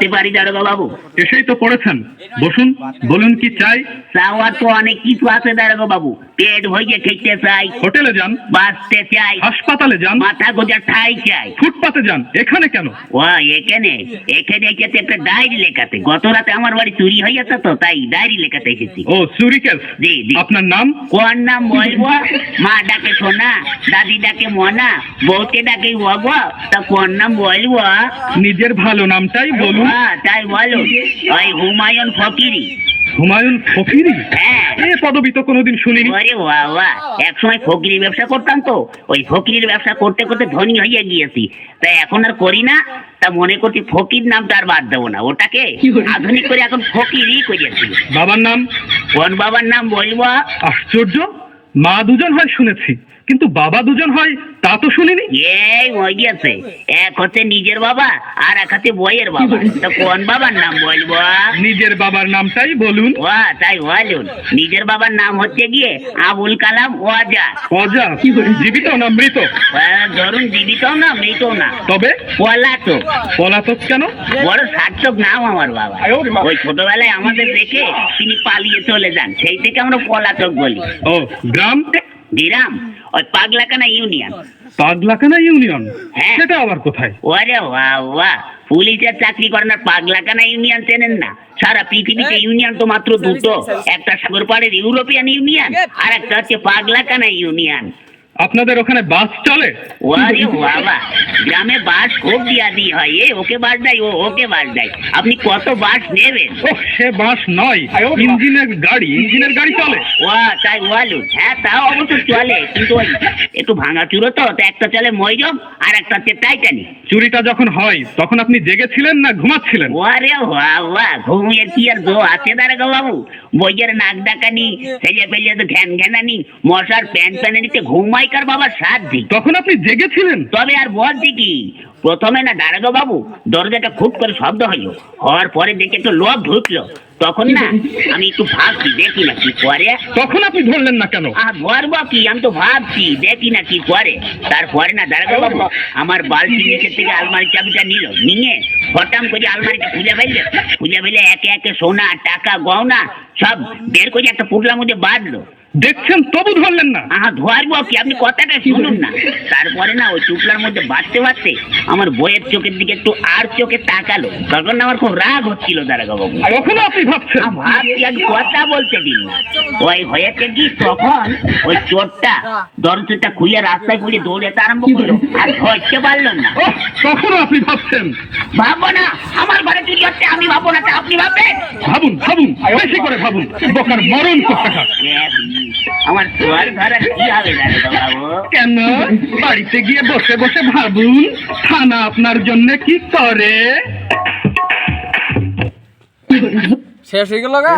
বসতে পারি দারোগা বাবু এসেই তো পড়েছেন বসুন বলুন কি চাই? চাওয়ার তো অনেক কিছু আছে দারোগা বাবু পেট ভরিয়ে খেতে চাই। হোটেলে যান। বাঁচতে চাই। হাসপাতালে যান। মাথা গোজার ঠাই চাই। ফুটপাতে যান। এখানে কেন? ও এখানে। এখানে এসেছে একটা ডায়েরি লেখাতে। গত রাতে আমার বাড়ি চুরি হয়ে গেছে তো তাই ডায়েরি লেখাতে এসেছি। ও চুরি কেস? জি, জি। আপনার নাম? কোন নাম বলব? মা ডাকে সোনা দাদি ডাকে মনা বউকে ডাকে বাব তা কোন নাম বলব? নিজের ভালো নামটাই বলুন। হ্যাঁ, তাই বলো। ওই হুমায়ুন ফকিরি। হুমায়ুন ফকিরি? হ্যাঁ। এ পদবি তো কোনোদিন শুনিনি। ওরে বাবা এক সময় ফকিরি ব্যবসা করতাম তো। ওই ফকিরির ব্যবসা করতে করতে ধনী হয়ে গিয়েছি। তাই এখন আর করি না। তা মনে করছি ফকির নামটা আর বাদ দেবো না। ওটাকে আধুনিক করে এখন ফকিরই করেছি বাবার নাম? কোন বাবার নাম বলব? আশ্চর্য। মা দুজন হয় শুনেছি। কিন্তু বাবা দুজন হয় তা তো শুনিনি। এই হয়ে গিয়েছে। এক হচ্ছে নিজের বাবা আর এক হচ্ছে বইয়ের বাবা। তো কোন বাবার নাম বলব? নিজের বাবার নামটাই বলুন। ও তাই বলুন। নিজের বাবার নাম হচ্ছে গিয়ে আবুল কালাম ওয়াজা। অজা জীবিত না মৃত? ধরুন জীবিত না মৃত না। তবে? পলাতক। পলাতক কেন? বড় সার্থক নাম আমার বাবা। ওই ছোটবেলায় আমাদের দেখে তিনি পালিয়ে চলে যান। সেই থেকে আমরা পলাতক বলি। ও গ্রাম? দিরাম ওই পাগলাকানা ইউনিয়ন। পাগলাকানা ইউনিয়ন? হ্যাঁ। সেটা আবার কোথায়? ওরে বাবা পুলিশের চাকরি করেন আর পাগলাকানা ইউনিয়ন চেনেন না? সারা পৃথিবীতে ইউনিয়ন তো মাত্র দুটো। একটা সাগর পাড়ের ইউরোপিয়ান ইউনিয়ন আর একটা হচ্ছে পাগলাকানা ইউনিয়ন। আপনাদের ওখানে বাস চলে? ওরে বাবা গ্রামে বাস খুব দিয়া দি হয় এ ওকে বাস দেয় ও ওকে বাস দেয়। আপনি কত বাস নেবেন? ও সে বাস নয় ইঞ্জিনের গাড়ি ইঞ্জিনের গাড়ি চলে। ও তাই বলু। হ্যাঁ তাও অবশ্য চলে কিন্তু ওই একটু ভাঙা চুরো তো তো একটা চলে ময়রম আর একটা হচ্ছে টাইটানিক। চুরিটা যখন হয় তখন আপনি জেগেছিলেন না ঘুমাচ্ছিলেন? ওরে বাবা ঘুমিয়ে কি আর গো আছে দাঁড়াগো বাবু? বইয়ের নাক ডাকানি ছেলে পেলে তো ঘ্যান ঘ্যানানি মশার প্যান প্যানানিতে ঘুমাইকার বাবা সাধ্যি তখন আপনি জেগেছিলেন? তবে আর বলছি কি প্রথমে না দাঁড়াগো বাবু দরজাটা খুব করে শব্দ হইল হওয়ার পরে দেখে একটু লোভ ঢুকলো। তখন না আমি একটু ভাবছি দেখি না কি করে। তখন আপনি ধরলেন না কেন? আহ ধরবো কি? আমি তো ভাবছি দেখি না কি করে। তারপরে না দাঁড়াগো বাবু আমার বালতি নিচের থেকে আলমারি চাবিটা নিল। নিয়ে হঠাম করে আলমারিটা খুলে ফেললে। খুলে ফেলে একে একে সোনা টাকা গহনা সব বের করে একটা পুটলার মধ্যে বাঁধলো। দেখছেন তবু ধরলেন না। আহা ধরবো কি? আপনি কথাটা শুনুন না। তারপরে না ওই চুপলার মধ্যে বাঁচতে বাঁচতে আমার বইয়ের চোখের দিকে একটু আর চোখে তাকালো। তখন আমার খুব রাগ হচ্ছিল দাঁড়াগো বাবু। আর ওখানে আপনি ভাবছেন? ভাবছি আজ কথা বলতে দিন ওই হয়েছে কি তখন ওই চোরটা দরজাটা খুলে রাস্তায় খুলে দৌড়াতে আরম্ভ করল। আর ধরতে পারল না। ওহ, তখনও আপনি ভাবছেন? ভাববো না আমার ঘরে চুরি হচ্ছে আমি ভাববো না আপনি ভাববেন? ভাবুন ভাবুন বেশি করে ভাবুন বোকার মরণ কোথাকার? আমার চোর ধরা কি হবে কেন? বাড়িতে গিয়ে বসে বসে ভাবুন থানা আপনার জন্য কি করে? শেষ হয়ে গেল গা?